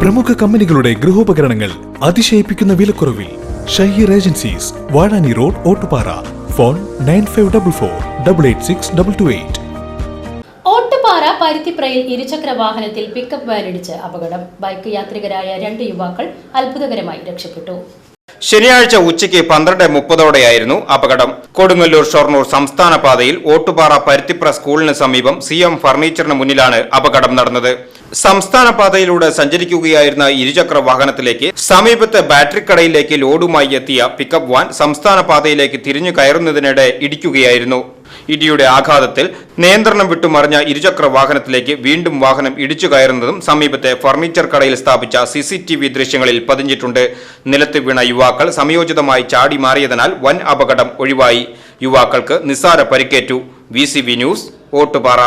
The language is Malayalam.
പ്രമുഖ കമ്പനികളുടെ ഗൃഹോപകരണങ്ങൾ അതിശയിപ്പിക്കുന്ന വിലക്കുറവിൽ Shaheer agencies Vazhani road Ottupara. Phone nine five double four double eight six double two eight. Ottupara പരുത്തിപ്രയിൽ ഇരുചക്ര വാഹനത്തിൽ പിക്കപ്പ് വാനിടിച്ച് അപകടം. ബൈക്ക് യാത്രികരായ രണ്ട് യുവാക്കൾ അത്ഭുതകരമായി രക്ഷപ്പെട്ടു. ശനിയാഴ്ച ഉച്ചയ്ക്ക് പന്ത്രണ്ട് മുപ്പതോടെയായിരുന്നു അപകടം. കൊടുങ്ങല്ലൂർ ഷൊർണൂർ സംസ്ഥാന പാതയിൽ ഓട്ടുപാറ പരുത്തിപ്ര സ്കൂളിന് സമീപം സി എം ഫർണിച്ചറിന് മുന്നിലാണ് അപകടം നടന്നത്. സംസ്ഥാന പാതയിലൂടെ സഞ്ചരിക്കുകയായിരുന്ന ഇരുചക്ര വാഹനത്തിലേക്ക് സമീപത്തെ ബാറ്ററി കടയിലേക്ക് ലോഡുമായി എത്തിയ പിക്കപ്പ് വാൻ സംസ്ഥാന പാതയിലേക്ക് തിരിഞ്ഞു കയറുന്നതിനിടെ ഇടിക്കുകയായിരുന്നു. ഇടിയുടെ ആഘാതത്തിൽ നിയന്ത്രണം വിട്ടുമറിഞ്ഞ ഇരുചക്ര വാഹനത്തിലേക്ക് വീണ്ടും വാഹനം ഇടിച്ചു കയറുന്നതും സമീപത്തെ ഫർണിച്ചർ കടയിൽ സ്ഥാപിച്ച സി ദൃശ്യങ്ങളിൽ പതിഞ്ഞിട്ടുണ്ട്. നിലത്ത് വീണ യുവാക്കൾ സമയോചിതമായി ചാടി മാറിയതിനാൽ വൻ അപകടം ഒഴിവായി. യുവാക്കൾക്ക് നിസ്സാര പരിക്കേറ്റു. V news Ottupara.